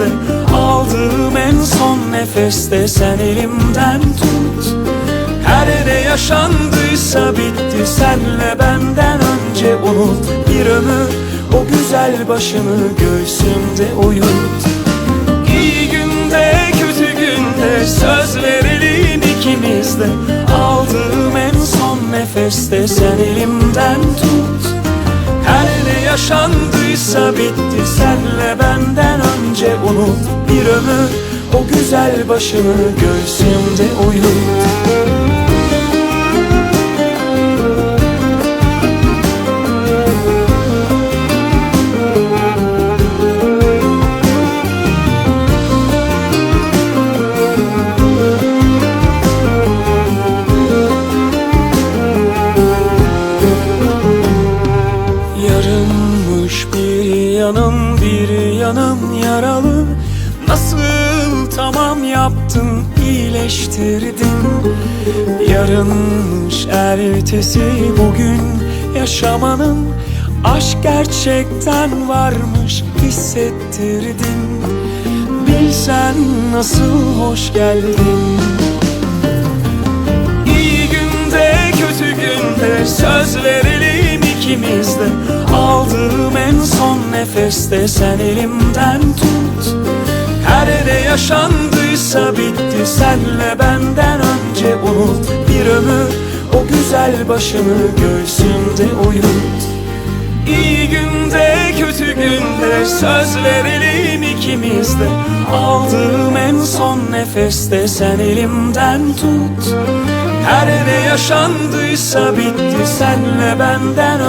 de Aldığım en son nefeste sen elimden tut. Her ne yaşandıysa bitti senle benden önce unut. Bir ömür o güzel başını göğsümde uyut. İyi günde kötü günde söz verelim ikimiz de. Aldığım en son nefeste sen elimden tut. Her ne yaşandıysa bitti senle benden önce unut Bir ömür o güzel başını göğsümde uyut. Yanım bir yanım yaralı. Nasıl tamam yaptın iyileştirdin? Yarınmış ertesi bugün yaşamanın Aşk gerçekten varmış hissettirdin. Bilsen nasıl hoş geldin nefeste sen elimden tut. Her ne yaşandıysa bitti. Senle benden önce unut. Bir ömür o güzel başını göğsümde uyut. İyi günde kötü günde söz verelim ikimiz de. Aldığım en son nefeste sen elimden tut. Her ne yaşandıysa bitti. Senle benden